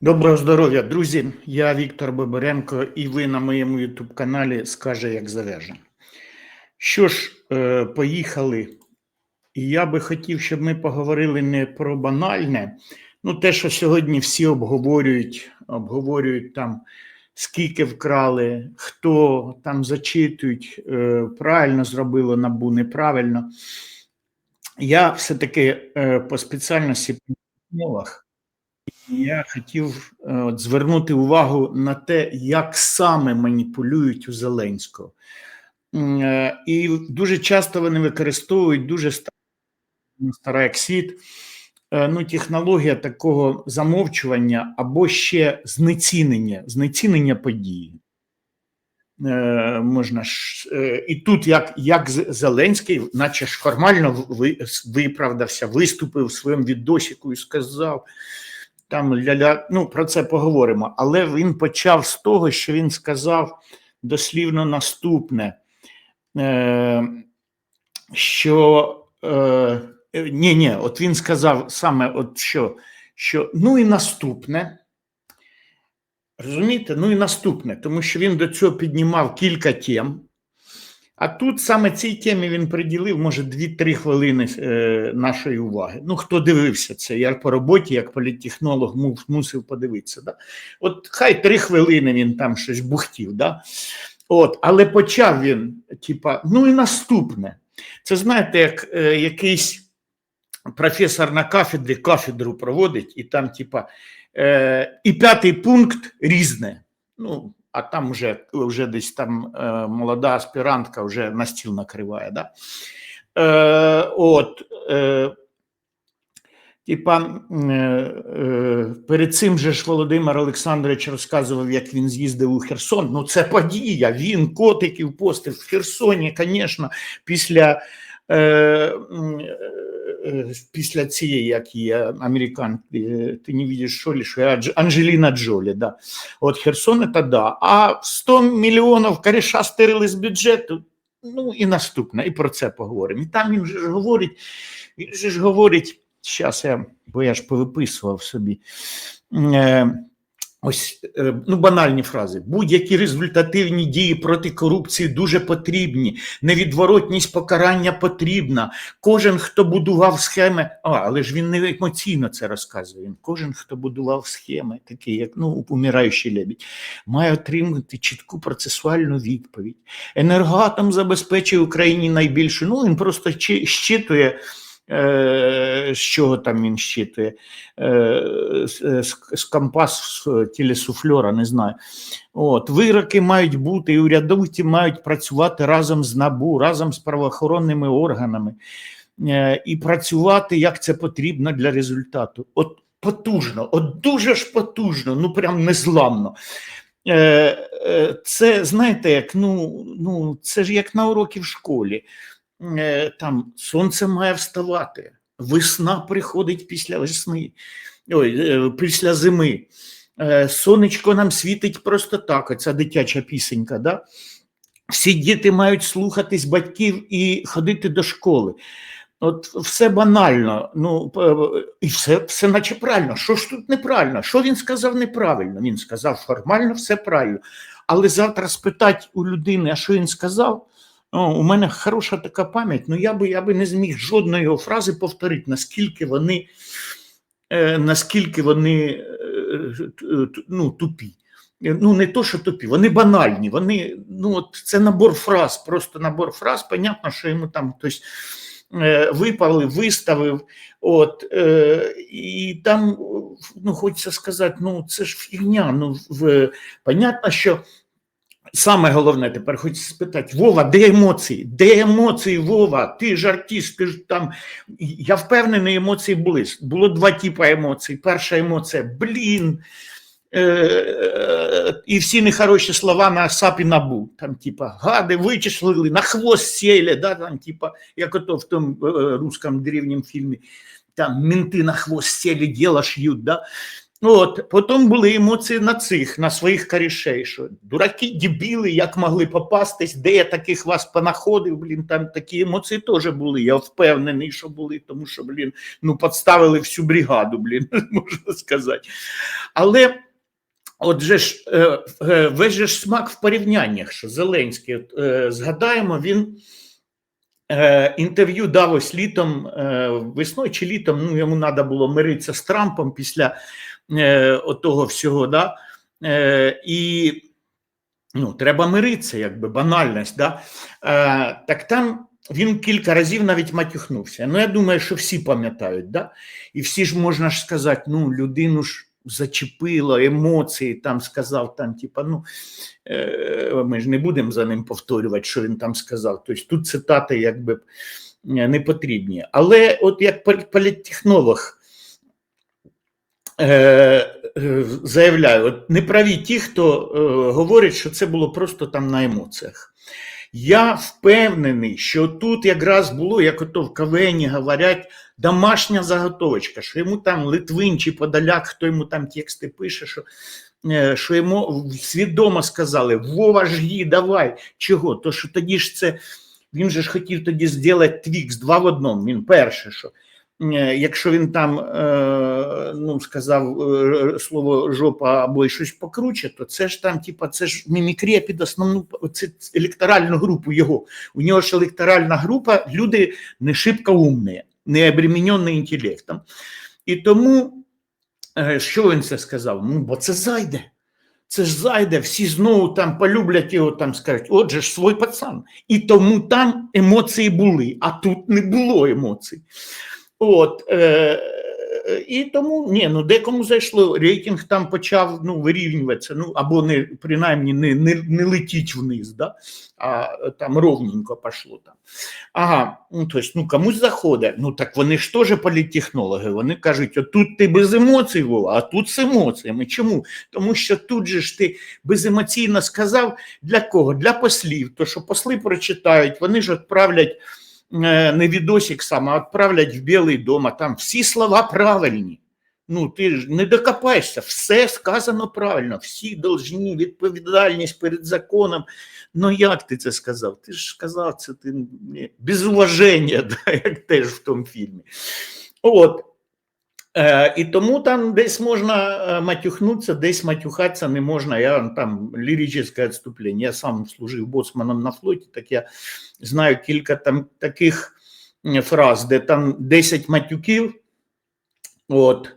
Доброго здоров'я, друзі. Я Віктор Боборенко, і ви на моєму youtube каналі Скаже, як зав'яже. Що ж, е, поїхали. І я би хотів, щоб ми поговорили не про банальне, ну те, що сьогодні всі обговорюють, обговорюють там, скільки вкрали, хто там зачитують, е, правильно зробило набу, неправильно. Я все-таки е, по спеціальності по мовах. Я хотів е, от, звернути увагу на те, як саме маніпулюють у Зеленського. Е, І дуже часто вони використовують дуже ста- стара як світ, е, ну, технологія такого замовчування або ще знецінення, знецінення події. Е, можна ж, і тут, як, як Зеленський, наче ж формально виправдався, виступив в своєму відосіку і сказав, там ля-ля, ну про це поговоримо. Але він почав з того, що він сказав дослівно наступне, е, що е, ні, ні, от він сказав саме, от що, що ну і наступне. Розумієте? Ну і наступне, тому що він до цього піднімав кілька тем. А тут саме цій темі він приділив, може, 2-3 хвилини е, нашої уваги. Ну, хто дивився це? Я по роботі, як політтехнолог, мусив подивитися. Да? От хай 3 хвилини він там щось бухтів. Да? От, але почав він, типа, ну і наступне. Це знаєте, як е, якийсь професор на кафедрі кафедру проводить, і там, типа, е, і п'ятий пункт різне. Ну, а там вже, вже десь там е, молода аспірантка вже на стіл накриває. Да? Е, от, е, типа, е, е, перед цим же ж Володимир Олександрович розказував, як він з'їздив у Херсон. Ну, це подія. Він котиків постив в Херсоні, звісно, після. Е, після цієї, як є американ, е, ти не що ли, що я Анджеліна Джолі, да. От Херсон это да. А 100 мільйонів коріша стирили з бюджету. Ну і наступне, і про це поговоримо. І там він же ж говорить, він же ж говорить, зараз я, бо я ж повиписував собі. Е, Ось е, ну банальні фрази. Будь-які результативні дії проти корупції дуже потрібні. Невідворотність покарання потрібна. Кожен, хто будував схеми, а але ж він не емоційно це розказує. Він кожен, хто будував схеми, такі як ну умираючий лебідь, має отримати чітку процесуальну відповідь. Енергоатом забезпечує Україні найбільше. Ну він просто щитує. Е, з чого там він щитує? Е, з, з, компас телесуфльора, не знаю. От, вироки мають бути, і урядовці мають працювати разом з НАБУ, разом з правоохоронними органами е, і працювати, як це потрібно для результату. От потужно, от дуже ж потужно, ну прям незламно. Е, е, Це знаєте, як ну, ну це ж як на уроки в школі. Е, Там сонце має вставати, весна приходить після весни, ой, е, після зими. Е, Сонечко нам світить просто так, оця дитяча пісенька. Да? Всі діти мають слухатись батьків і ходити до школи. От все банально, ну і все, все наче правильно. Що ж тут неправильно? Що він сказав неправильно? Він сказав формально, все правильно. Але завтра спитати у людини, а що він сказав? У мене хороша така пам'ять, ну я би, я би не зміг жодної його фрази повторити, наскільки вони, е, наскільки вони е, т- ну, тупі. Е, Ну, не то, що тупі, вони банальні. Вони, ну, от це набор фраз, просто набор фраз. Понятно, що йому там хтось е, випали, виставив. От, е, і там, ну, хочеться сказати, ну, це ж фігня. Ну, в, понятно, що Саме головне тепер хочеться спитати: Вова, де емоції? Де емоції, Вова? Ти ж артист, ти ж там. Я впевнений, емоції були. Було два типи емоцій. Перша емоція блін. Е, е, і всі нехороші слова на САП і НАБУ. Там, типа, гади вичислили, на хвост сіли, да, там, типа, як ото в тому е, русском древнім фільмі, там менти на хвост сіли, діло шьють, да. От, потім були емоції на цих, на своїх корішей, що дураки, дебіли, як могли попастись, де я таких вас понаходив, блін, там такі емоції теж були. Я впевнений, що були, тому що, блін, ну, підставили всю бригаду, блін, можна сказати. Але отже ж, е, е, весь же ж смак в порівняннях, що Зеленський, е, згадаємо, він інтерв'ю дав ось літом, весною чи літом, ну, йому треба було миритися з Трампом після е, отого всього, да? е, і ну, треба миритися, якби банальність. Да? Е, так там він кілька разів навіть матюхнувся. Ну, я думаю, що всі пам'ятають, да? і всі ж можна ж сказати, ну, людину ж зачепило, емоції там сказав, там, типа, ну, ми ж не будемо за ним повторювати, що він там сказав. Тобто тут цитати якби не потрібні. Але от як політтехнолог, заявляю, от не праві ті, хто е, говорить, що це було просто там на емоціях. Я впевнений, що тут якраз було, як ото в КВН говорять, домашня заготовочка, що йому там Литвин чи Подоляк, хто йому там тексти пише, що, е, що йому свідомо сказали: Вова жги, давай. Чого? То що тоді ж це він же ж хотів тоді зробити твікс два в одному. Він перше, що е, якщо він там е, ну, сказав е, слово жопа або щось покруче, то це ж там, типа, це ж мімікрія під основну це електоральну групу його. У нього ж електоральна група, люди не шибко умні, не обременені інтелектом. І тому, е, що він це сказав? Ну, бо це зайде. Це ж зайде, всі знову там полюблять його, там скажуть, отже ж свій пацан. І тому там емоції були, а тут не було емоцій. От, е, і тому ні, ну декому зайшло, рейтинг там почав ну, вирівнюватися, ну або не принаймні не, не, не летіть вниз, да? а там ровненько пішло там. Ага, ну тобто, ну комусь заходить. Ну так вони ж теж політтехнологи. Вони кажуть, отут ти без емоцій, Вова, а тут з емоціями. Чому? Тому що тут же ж ти беземоційно сказав для кого? Для послів. То що посли прочитають, вони ж відправлять е, не відосик сам, відправлять в Білий дом, а там всі слова правильні. Ну, ти ж не докопаєшся, все сказано правильно, всі должні відповідальність перед законом. Ну як ти це сказав? Ти ж сказав це ти без уваження, да, як теж в тому фільмі. От. Е, і тому там десь можна е, матюхнутися, десь матюхатися не можна. Я там ліричне відступлення. Я сам служив боцманом на флоті, так я знаю кілька там таких фраз, де там 10 матюків от,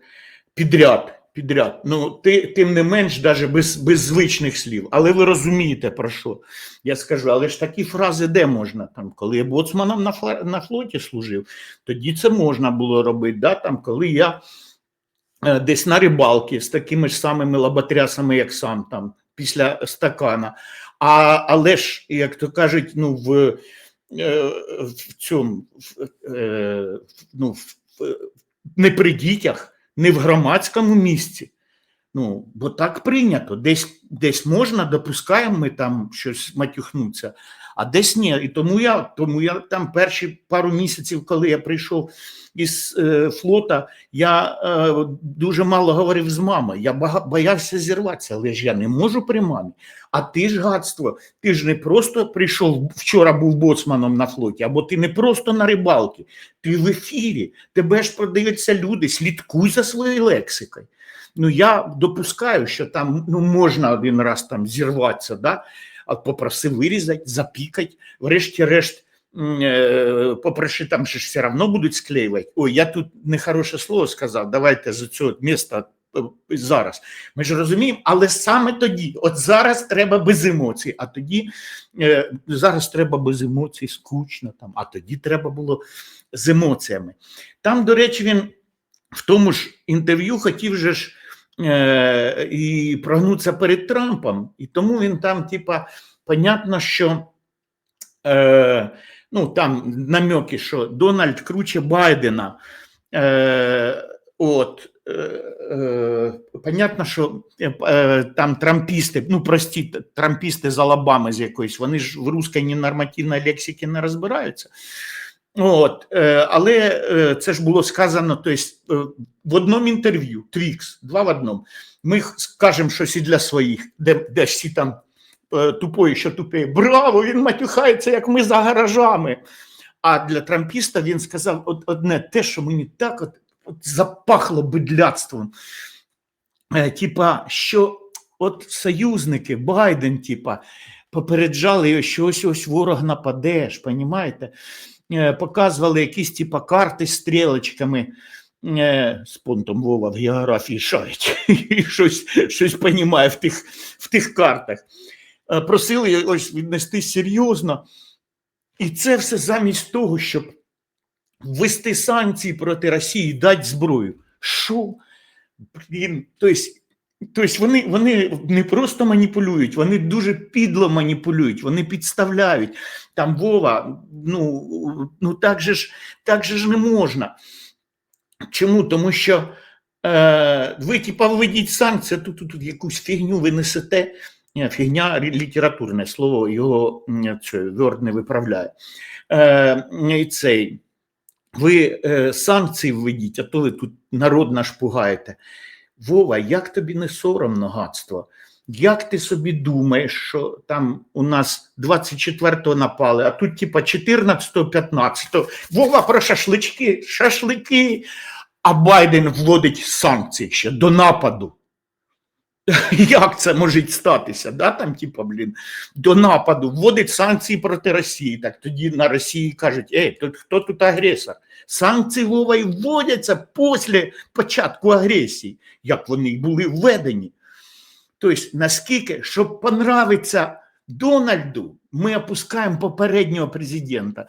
підряд. Підряд. Ну, ти, тим не менш, навіть без, без звичних слів. Але ви розумієте, про що я скажу. Але ж такі фрази де можна? Там, коли я боцманом на, фла- на флоті служив, тоді це можна було робити. Да? Там, коли я е, десь на рибалці з такими ж самими лоботрясами, як сам, там, після стакана. А, але ж, як то кажуть, ну, в, е, в цьому, в, е, ну, в- не при дітях, не в громадському місці. Ну, бо так прийнято. Десь, десь можна, допускаємо ми там щось матюхнуться, а десь ні. І тому я, тому я там перші пару місяців, коли я прийшов із е, флота, я е, дуже мало говорив з мамою. Я боявся зірватися, але ж я не можу при мамі. А ти ж гадство, ти ж не просто прийшов вчора, був боцманом на флоті, або ти не просто на рибалці, ти в ефірі, тебе ж продаються люди, слідкуй за своєю лексикою. Ну, я допускаю, що там ну, можна один раз там зірватися, да? Попросив вирізати, запікати, врешті-решт, е, попроши, там же все одно будуть склеювати. Ой, я тут нехороше слово сказав, давайте з цього міста е, зараз. Ми ж розуміємо, але саме тоді, от зараз треба без емоцій, а тоді е, зараз треба без емоцій, скучно там, а тоді треба було з емоціями. Там, до речі, він в тому ж інтерв'ю хотів же ж і прогнутися перед Трампом, і тому він там, типа, понятно, що е, ну, там намеки, що Дональд круче Байдена. Е, от, е, е, понятно, що е, е, там трампісти, ну прості трампісти з Алабами з якоїсь, вони ж в русській ненормативній лексиці не розбираються. От, е, але е, це ж було сказано то есть, е, в одному інтерв'ю, Твікс, два в одному. Ми скажемо щось і для своїх, де, де всі там тупої, що тупі. Браво! Він матюхається, як ми за гаражами. А для трампіста він сказав от, одне те, що мені так от, от запахло бидляцтвом. Типа, що от союзники, Байден, типа, попереджали його, що ось ось ворог нападе, ж, понімаєте? Е, Показували якісь типа карти з стрілочками. Е, З понтом Вова в географії шарить і щось, щось понімає в тих, в тих картах. Е, Просили ось віднести серйозно. І це все замість того, щоб ввести санкції проти Росії, дати зброю. Що? Блін, тобто, тобто вони, вони не просто маніпулюють, вони дуже підло маніпулюють, вони підставляють. Там Вова, ну, ну так, же ж, так же ж не можна. Чому? Тому що е, ви, типа, введіть санкції, тут, тут, тут якусь фігню ви несете. Фігня літературне слово, його це, не виправляє. Е, цей, ви е, санкції введіть, а то ви тут народ наш пугаєте. Вова, як тобі не соромно, гадство? Як ти собі думаєш, що там у нас 24-го напали, а тут типа 14-го, 15-го. Вова про шашлички, шашлики, а Байден вводить санкції ще до нападу. Як це може статися? Да? Там, типа, блін, до нападу вводить санкції проти Росії. Так тоді на Росії кажуть: ей, тут хто тут агресор? Санкції Вова і вводяться після початку агресії, як вони були введені. Тобто, наскільки, щоб понравиться Дональду, ми опускаємо попереднього президента.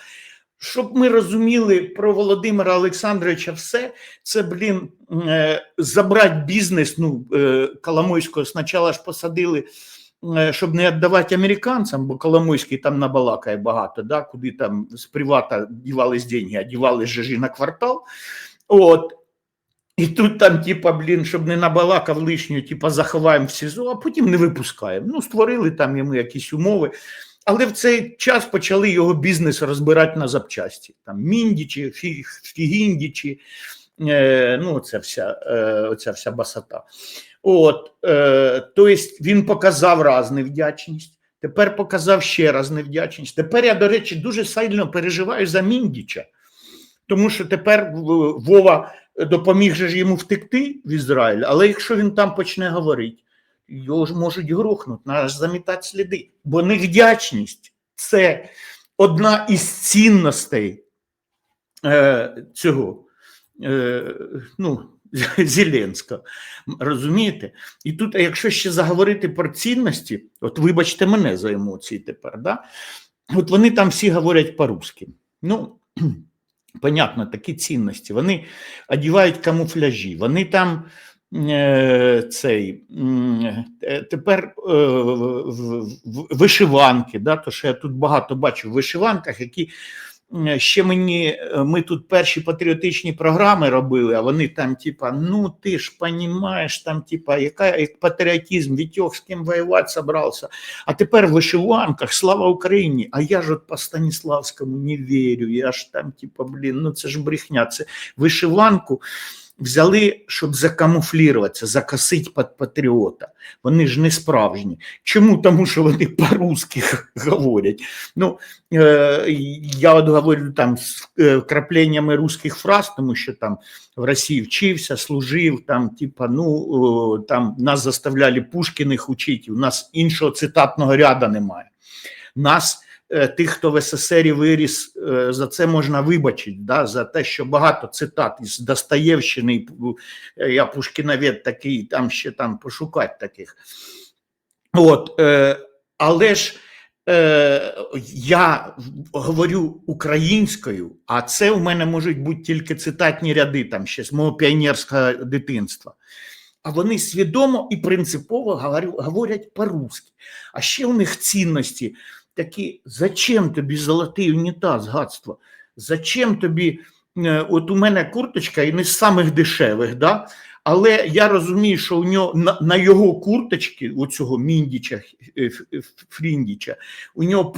Щоб ми розуміли про Володимира Олександровича все, це, блін, е, забрати бізнес. Ну, е, Коломойського спочатку ж посадили, е, щоб не віддавати американцям, бо Коломойський там набалакає багато, да, куди там з привата дівались деньги, а дівались же на квартал. От. І тут там, типа, блін, щоб не набалакав лишнього, типа, заховаємо в СІЗО, а потім не випускаємо. Ну, створили там йому якісь умови. Але в цей час почали його бізнес розбирати на запчасті. Там міндічі, фігіндічі, е, ну, оця вся, е, оця вся басота. От, е, тобто він показав раз невдячність, тепер показав ще раз невдячність. Тепер я, до речі, дуже сильно переживаю за Міндіча, тому що тепер Вова допоміг же ж йому втекти в Ізраїль, але якщо він там почне говорити, його ж можуть грохнути, треба замітати сліди. Бо невдячність це одна із цінностей е, цього е, ну, Зеленського. Розумієте? І тут, якщо ще заговорити про цінності, от вибачте мене за емоції тепер, да? от вони там всі говорять по-русски. Ну, понятно, такі цінності. Вони одягають камуфляжі, вони там цей е, тепер е, вишиванки, да, то що я тут багато бачу в вишиванках, які ще мені е, ми тут перші патріотичні програми робили, а вони там, типа, ну ти ж понімаєш, там, типа, яка як патріотизм, Вітьох з ким воювати собрався. А тепер в вишиванках, слава Україні! А я ж от по Станіславському не вірю. Я ж там, типа, блін, ну це ж брехня. Це вишиванку взяли, щоб закамуфліруватися, закосити під патріота. Вони ж не справжні. Чому? Тому що вони по-русски говорять. Ну, е, я от говорю там з е, крапленнями русських фраз, тому що там в Росії вчився, служив, там, типа, ну, там нас заставляли Пушкіних учити, у нас іншого цитатного ряда немає. Нас, тих, хто в СССРі виріс, е, за це можна вибачити, да, за те, що багато цитат із Достоєвщини, е, я Пушкіновед такий, там ще там пошукати таких. От, е, але ж е, я говорю українською, а це у мене можуть бути тільки цитатні ряди там ще з мого піонерського дитинства. А вони свідомо і принципово говорять по-русски. А ще у них цінності такі: зачем тобі золотий унітаз, гадство? Зачем тобі? е, От у мене курточка і не з самих дешевих, да? Але я розумію, що у нього на, на його курточці, у цього Міндіча е, Фріндіча, у нього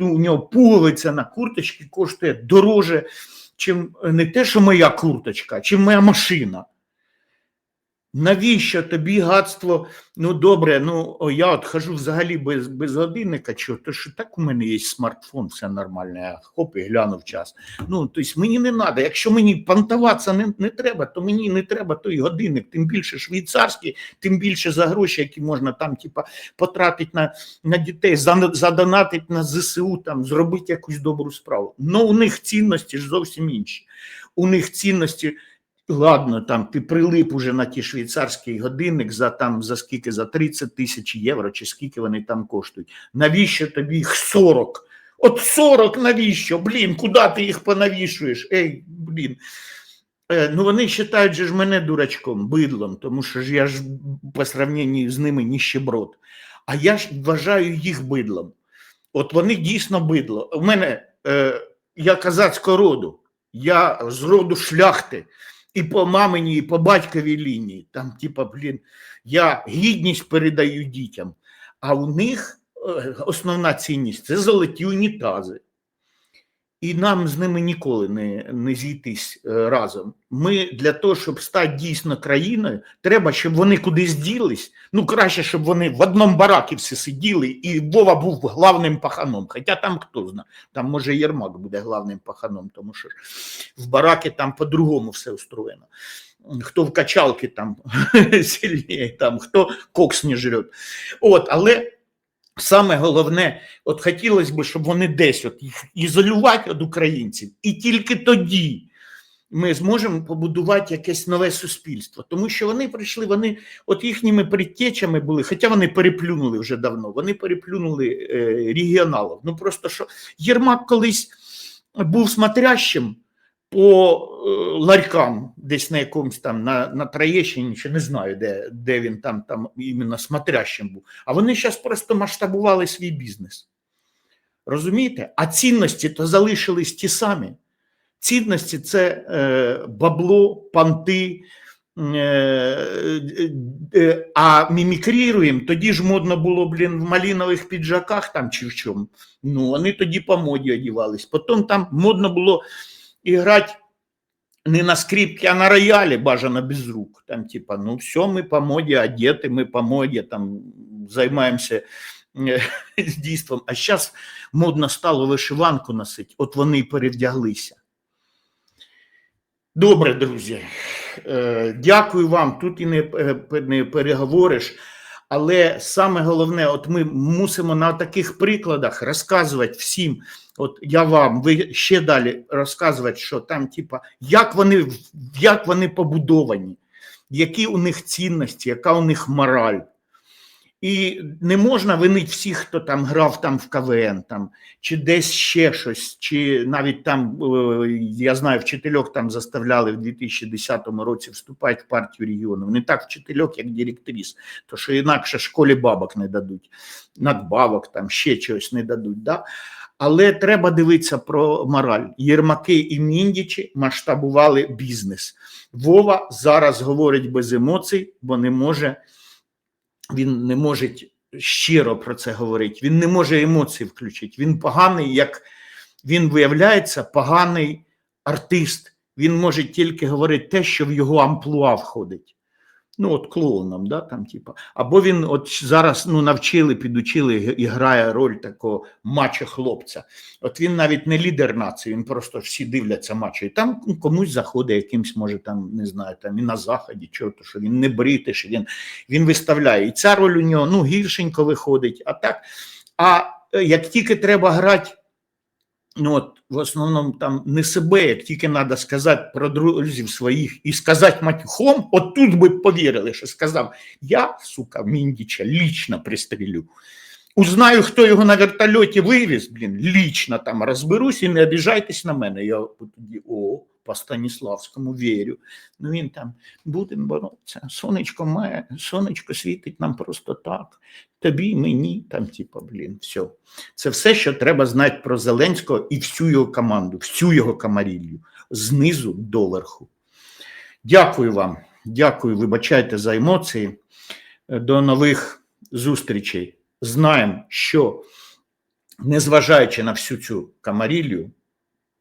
у нього пуговиця на курточці коштує дороже, чим не те, що моя курточка, чим моя машина. Навіщо тобі гадство? Ну добре, ну я от хожу взагалі без, без годинника, чого, то що так у мене є смартфон, все нормально, я хоп і глянув час. Ну, тобто мені не треба. Якщо мені понтуватися не, не треба, то мені не треба той годинник, тим більше швейцарський, тим більше за гроші, які можна там, типа, потратити на, на дітей, задонатити на ЗСУ, там, зробити якусь добру справу. Ну, у них цінності ж зовсім інші. У них цінності. Ладно, там ти прилип уже на ті швейцарський годинник за там за скільки за 30 тисяч євро, чи скільки вони там коштують. Навіщо тобі їх 40? От 40 навіщо? Блін, куди ти їх понавішуєш? Ей, блін. Е, ну вони вважають ж мене дурачком, бидлом, тому що ж я ж по сравненню з ними ніщеброд. А я ж вважаю їх бидлом. От вони дійсно бидло. У мене е, я казацького роду, я з роду шляхти і по мамині, і по батьковій лінії. Там, типа, блін, я гідність передаю дітям, а у них е, основна цінність це золоті унітази. І нам з ними ніколи не, не зійтись е, разом. Ми для того, щоб стати дійсно країною, треба, щоб вони кудись ділись. Ну, краще, щоб вони в одному баракі всі сиділи, і Вова був главним паханом. Хоча там хто знає, там може Єрмак буде главним паханом, тому що в баракі там по-другому все устроєно. Хто в качалки там сильніє, там, хто кокс не жрет. От, але саме головне, от хотілося б, щоб вони десь от їх ізолювати від українців, і тільки тоді ми зможемо побудувати якесь нове суспільство. Тому що вони прийшли, вони от їхніми предтечами були, хоча вони переплюнули вже давно, вони переплюнули е, регіоналів. Ну просто що Єрмак колись був смотрящим по е, ларькам, десь на якомусь там на, на Троєщині, чи не знаю, де, де він там, там іменно смотрящим був. А вони зараз просто масштабували свій бізнес. Розумієте? А цінності то залишились ті самі. Цінності це е, бабло, панти. Е, е, а мімікріруємо, тоді ж модно було, блін, в малінових піджаках там чи в чому. Ну, вони тоді по моді одівались. Потім там модно було грати не на скрипці, а на роялі, бажано без рук. Там, типа, ну все, ми по моді одети, ми по моді там займаємося е, дійством. А зараз модно стало вишиванку носити, от вони й перевдяглися. Добре, друзі. Е, Дякую вам. Тут і е, не переговориш. Але саме головне, от ми мусимо на таких прикладах розказувати всім. От я вам, ви ще далі розказувати, що там, типа, як вони, як вони побудовані, які у них цінності, яка у них мораль. І не можна винити всіх, хто там грав там в КВН, там, чи десь ще щось, чи навіть там, е, я знаю, вчительок там заставляли в 2010 році вступати в партію регіону. Не так вчительок, як директрис, то що інакше школі бабок не дадуть, надбавок, там ще чогось не дадуть. Да? Але треба дивитися про мораль. Єрмаки і Міндічі масштабували бізнес. Вова зараз говорить без емоцій, бо не може він не може щиро про це говорити, він не може емоції включити. Він поганий, як він виявляється, поганий артист. Він може тільки говорити те, що в його амплуа входить. Ну, от клоуном, да, там, типа. Або він от зараз ну, навчили, підучили і грає роль такого мачо хлопця. От він навіть не лідер нації, він просто всі дивляться мачо. І там ну, комусь заходить, якимсь, може, там, не знаю, там і на заході, чого, то, що він не бритиш, він, він виставляє. І ця роль у нього ну, гіршенько виходить. А так, а е, як тільки треба грати, ну от в основному там не себе, як тільки треба сказати про друзів своїх і сказати матюхом, от тут би повірили, що сказав, я, сука, Міндіча лічно пристрілю. Узнаю, хто його на вертольоті вивіз, блін, лічно там розберусь і не обіжайтесь на мене. Я тоді о, по Станіславському вірю. Ну він там будемо боротися. Сонечко має, сонечко світить нам просто так. Тобі, мені, там, типа, блін, все. Це все, що треба знати про Зеленського і всю його команду, всю його камарілью, знизу до верху. Дякую вам. Дякую, вибачайте за емоції. До нових зустрічей. Знаємо, що незважаючи на всю цю камарілію,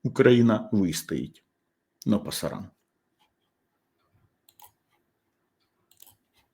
Україна вистоїть. Ну, пасаран.